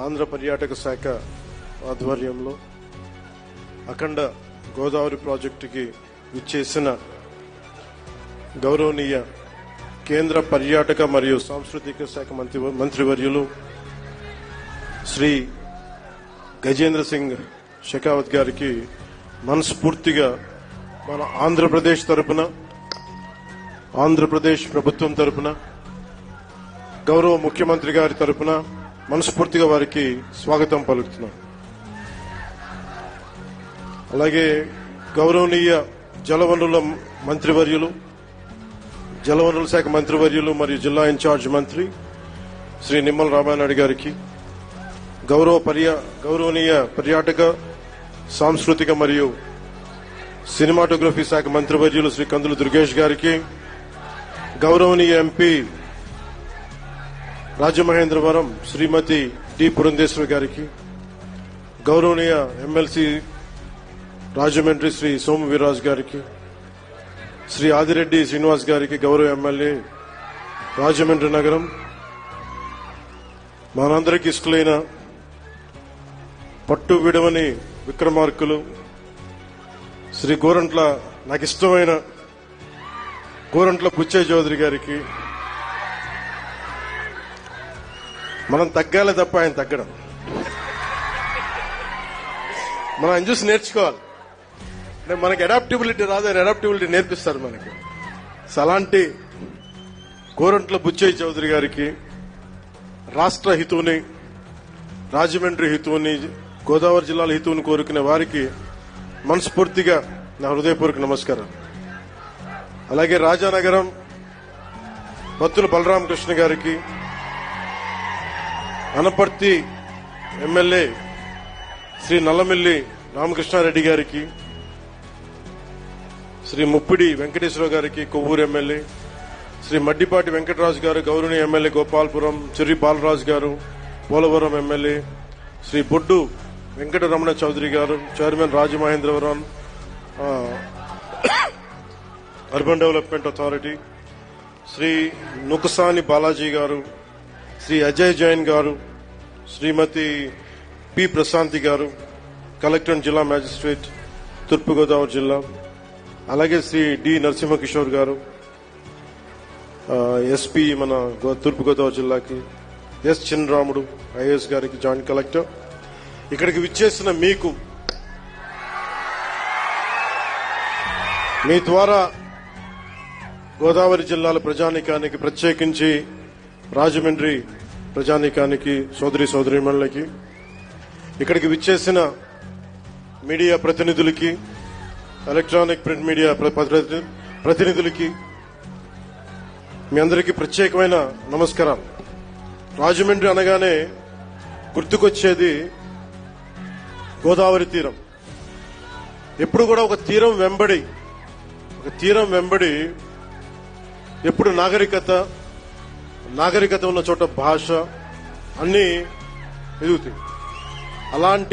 ఆంధ్ర పర్యాటక శాఖ ఆధ్వర్యంలో అఖండ గోదావరి ప్రాజెక్టుకి విచ్చేసిన గౌరవనీయ కేంద్ర పర్యాటక మరియు సాంస్కృతిక శాఖ మంత్రి మంత్రివర్యులు శ్రీ గజేంద్ర సింగ్ షెకావత్ గారికి మనస్ఫూర్తిగా మన ఆంధ్రప్రదేశ్ తరపున ఆంధ్రప్రదేశ్ ప్రభుత్వం తరపున గౌరవ ముఖ్యమంత్రి గారి తరపున మనస్ఫూర్తిగా వారికి స్వాగతం పలుకుతున్నాం. అలాగే గౌరవనీయ జలవనరుల మంత్రివర్యులు జలవనరుల శాఖ మంత్రివర్యులు మరియు జిల్లా ఇన్ఛార్జ్ మంత్రి శ్రీ నిమ్మల రామానాయుడు గారికి గౌరవ పర్యా గౌరవనీయ పర్యాటక సాంస్కృతిక మరియు సినిమాటోగ్రఫీ శాఖ మంత్రివర్యులు శ్రీ కందులు దుర్గేష్ గారికి గౌరవనీయ ఎంపీ రాజమహేంద్రవరం శ్రీమతి డి పురంధేశ్వరి గారికి గౌరవనీయ ఎమ్మెల్సీ రాజమండ్రి శ్రీ సోము వీరాజ్ గారికి శ్రీ ఆదిరెడ్డి శ్రీనివాస్ గారికి గౌరవ ఎమ్మెల్యే రాజమండ్రి నగరం మనందరికి ఇష్టలైన పట్టు విడవని విక్రమార్కులు శ్రీ గోరంట్ల నాకు ఇష్టమైన గోరంట్ల పుచ్చయ్య చౌదరి గారికి మనం తగ్గాలి తప్ప ఆయన తగ్గడం. మనం ఆయన చూసి నేర్చుకోవాలి. అంటే మనకి అడాప్టిబిలిటీ రాదు ఆయన నేర్పిస్తారు మనకి. సో అలాంటి గోరంట్ల బుచ్చయ్య చౌదరి గారికి రాష్ట్ర హితువుని రాజమండ్రి హితువుని గోదావరి జిల్లాల హితువుని కోరుకునే వారికి మనస్ఫూర్తిగా నా హృదయపూర్వక నమస్కారం. అలాగే రాజానగరం భక్తులు బలరామకృష్ణ గారికి అనపర్తి ఎమ్మెల్యే శ్రీ నల్లమిల్లి రామకృష్ణారెడ్డి గారికి శ్రీ ముప్పిడి వెంకటేశ్వరరావు గారికి కొవ్వూరు ఎమ్మెల్యే శ్రీ మడ్డిపాటి వెంకటరాజు గారు గౌరవనీయ ఎమ్మెల్యే గోపాల్పురం చెర్రి బాలరాజు గారు పోలవరం ఎమ్మెల్యే శ్రీ బొడ్డు వెంకటరమణ చౌదరి గారు chairman Rajamahendravaram urban development authority Shri Nukasani Balaji గారు శ్రీ అజయ్ జైన్ గారు శ్రీమతి పి ప్రశాంతి గారు కలెక్టర్ జిల్లా మ్యాజిస్ట్రేట్ తూర్పుగోదావరి జిల్లా అలాగే శ్రీ డి నరసింహకిషోర్ గారు ఎస్పీ మన గో- తూర్పుగోదావరి జిల్లాకి ఎస్ చిన్నరాముడు ఐఏఎస్ గారికి జాయింట్ కలెక్టర్. ఇక్కడికి విచ్చేసిన మీకు మీ ద్వారా గోదావరి జిల్లాల ప్రజానికానికి ప్రత్యేకించి రాజమండ్రి ప్రజానీకానికి సోదరి సోదరిమణులకి ఇక్కడికి విచ్చేసిన మీడియా ప్రతినిధులకి ఎలక్ట్రానిక్ ప్రింట్ మీడియా ప్రతి- ప్రతినిధులకి మీ అందరికీ ప్రత్యేకమైన నమస్కారం రాజమండ్రి అనగానే గుర్తుకొచ్చేది గోదావరి తీరం. ఎప్పుడు కూడా ఒక తీరం వెంబడి ఒక తీరం వెంబడి ఎప్పుడు నాగరికత నాగరికత ఉన్న చోట భాష అన్ని ఎదుగుతాయి. అలాంటి